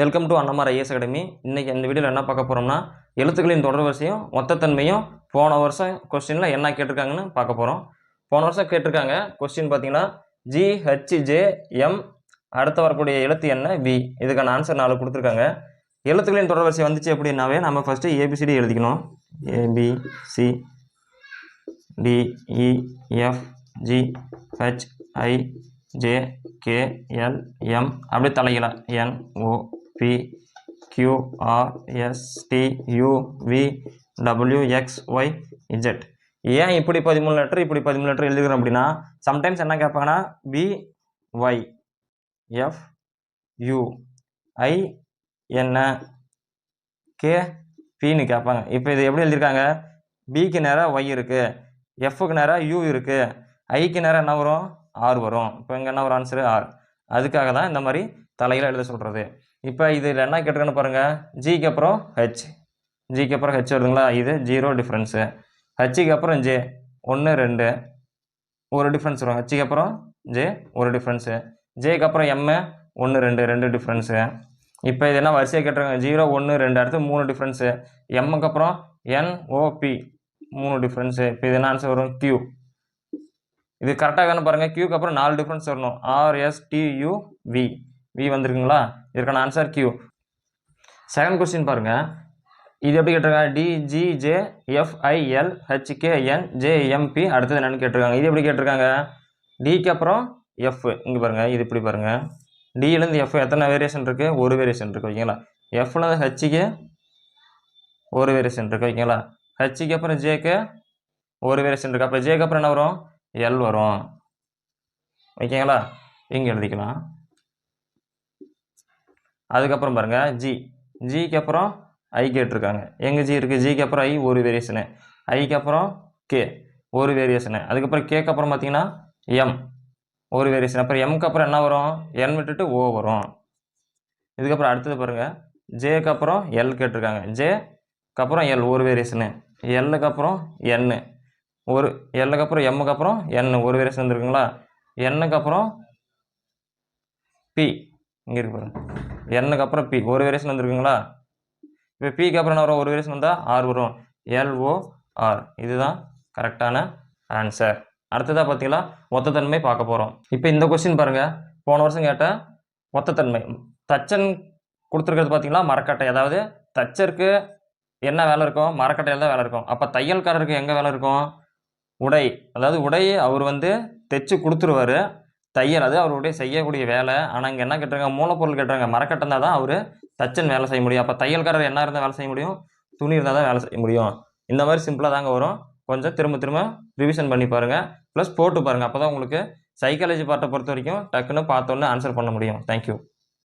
Welcome to Annamar IAS academy இன்றைக்கி இந்த வீடியோவில் என்ன பார்க்க போகிறோம்னா எழுத்துக்களின் தொடர்வரிசையும் ஒத்தத்தன்மையும் போன வருஷம் கொஸ்டினில் என்ன கேட்டிருக்காங்கன்னு பார்க்க போகிறோம் போன வருஷம் கேட்டிருக்காங்க கொஸ்டின் பார்த்தீங்கன்னா ஜிஹெச்ஜேஎம் அடுத்து வரக்கூடிய எழுத்து என்ன? வி இதுக்கான ஆன்சர் நாலு கொடுத்துருக்காங்க. எழுத்துக்களின் தொடர்வரிசை வந்துச்சு அப்படின்னாவே நம்ம ஃபஸ்ட்டு ஏபிசிடி எழுதிக்கணும். ABC DEF G H I J K L M அப்படியே தலைகீழ. N O P Q R X Y Z ஏன் இப்படி பதிமூணு லெட்டர் இப்படி பதிமூணு லெட்டர் எழுதுகிறோம் அப்படின்னா சம்டைம்ஸ் என்ன கேட்பாங்கன்னா B Y F U I என்ன கே பின்னு கேட்பாங்க. இப்போ இது எப்படி எழுதியிருக்காங்க? பிக்கு நேராக ஒய் இருக்குது எஃப்க்கு நேராக யூ இருக்குது ஐக்கு நேராக என்ன வரும்? ஆர் வரும். இப்போ இங்கே என்ன வரும்? ஆன்சரு ஆர் அதுக்காக தான் இந்த மாதிரி தலையில் எழுத சொல்கிறது இப்போ இது என்ன கேட்டிருக்கேன்னு பாருங்கள் ஜிக்கு அப்புறம் ஹெச் ஜிக்கு அப்புறம் ஹெச் வருதுங்களா? இது ஜீரோ டிஃப்ரென்ஸு ஹச்சுக்கு அப்புறம் ஜே ஒன்று ரெண்டு. ஒரு டிஃப்ரென்ஸ் வரும். ஹச்சுக்கு அப்புறம் ஜே ஒரு டிஃப்ரென்ஸு ஜேக்கு அப்புறம் எம்மு ஒன்று ரெண்டு ரெண்டு டிஃப்ரென்ஸு இப்போ இது என்ன வரிசையாக கேட்டிருக்காங்க? ஜீரோ ஒன்று ரெண்டு அடுத்து மூணு டிஃப்ரென்ஸு எம்முக்கு அப்புறம் என்ஓபி மூணு டிஃப்ரென்ஸு இப்போ இது என்ன ஆன்சர் வரும்? கியூ இது கரெக்டாக தானே பாருங்கள் கியூக்கு அப்புறம் நாலு டிஃப்ரென்ஸ் வரணும். ஆர்எஸ்டியூவி வி வந்திருக்குங்களா? இதற்கான ஆன்சர் கியூ செகண்ட் கொஸ்டின் பாருங்கள் இது எப்படி கேட்டிருக்காங்க டிஜிஜே எஃப்ஐஎல் ஹெச்கேஎன் ஜேஎம்பி அடுத்தது என்னென்னு கேட்டிருக்காங்க. இது எப்படி கேட்டிருக்காங்க? டிக்கு அப்புறம் எஃப் இங்கே பாருங்கள் இது இப்படி பாருங்கள் டிலேருந்து எஃப் எத்தனை வேரியேஷன் இருக்குது ஒரு வேரியேஷன் இருக்குது ஓகேங்களா? எஃப்லேருந்து ஹெச்சுக்கு ஒரு வேரியேஷன் இருக்குது ஓகேங்களா? ஹெச்சுக்கு அப்புறம் ஜேக்கு ஒரு வேரியேஷன் இருக்குது அப்போ ஜேக்கு அப்புறம் என்ன வரும்? எல் வரும். ஓகேங்களா? இங்கே எழுதிக்கலாம். அதுக்கப்புறம் பாருங்கள் ஜி ஜிக்கு அப்புறம் ஐ கேட்டிருக்காங்க எங்கே ஜி இருக்குது ஜிக்கு அப்புறம் ஐ ஒரு வேரியேஷனு ஐக்கு அப்புறம் கே ஒரு வேரியேஷனு அதுக்கப்புறம் கேக்கு அப்புறம் பார்த்தீங்கன்னா எம் ஒரு வேரியேஷன் அப்புறம் எம்க்கு அப்புறம் என்ன வரும் என் விட்டுட்டு ஓ வரும் இதுக்கப்புறம் அடுத்தது பாருங்கள் ஜேக்கு அப்புறம் எல் கேட்டிருக்காங்க ஜேக்கு அப்புறம் எல் ஒரு வேரியேஷனு எல்லுக்கு அப்புறம் என்னு ஒரு எல்லுக்கு அப்புறம் எம்முக்கு அப்புறம் என் ஒரு வேரியேஷன் வந்துருக்குங்களா எண்ணுக்கு அப்புறம் பி இங்கே இருக்கு பாருங்க. எண்ணுக்கு அப்புறம் பி ஒரு வேரியேஷன் வந்துருக்குங்களா? இப்போ பிக்கு அப்புறம் என்ன வரும்? ஒரு வேரியேஷன் வந்தால் ஆர் வரும். எல்ஓஆர் இதுதான் கரெக்டான ஆன்சர் அடுத்ததாக பார்த்தீங்களா ஒத்தத்தன்மை பார்க்க போகிறோம் இப்போ இந்த கொஸ்டின் பாருங்கள் போன வருஷம் கேட்ட ஒத்தத்தன்மை. தச்சன் கொடுத்துருக்கிறது பார்த்தீங்களா மரக்கட்டை. அதாவது தச்சருக்கு என்ன வேலை இருக்கும்? மரக்கட்டையில் தான் வேலை இருக்கும். அப்போ தையல்காரருக்கு எங்கே வேலை இருக்கும்? உடை. அதாவது உடை அவர் வந்து தைச்சு கொடுத்துருவாரு. தையல் அது அவருடைய செய்யக்கூடிய வேலை. ஆனால் இங்கே என்ன கேட்டிருக்காங்க? மூலப்பொருள் கேட்டுறாங்க மரக்கட்டை தான் அவர் தச்சன் வேலை செய்ய முடியும். அப்போ தையல்காரர் என்ன இருந்தால் வேலை செய்ய முடியும்? துணி இருந்தால் தான் வேலை செய்ய முடியும். இந்த மாதிரி சிம்பிளாக தாங்க வரும். கொஞ்சம் திரும்ப திரும்ப ரிவிஷன் பண்ணி பாருங்கள் ப்ளஸ் போட்டு பாருங்கள் அப்போ தான் உங்களுக்கு சைக்காலஜி பார்ட்டை பொறுத்த வரைக்கும் டக்குன்னு பார்த்தோன்னே ஆன்சர் பண்ண முடியும். தேங்க்யூ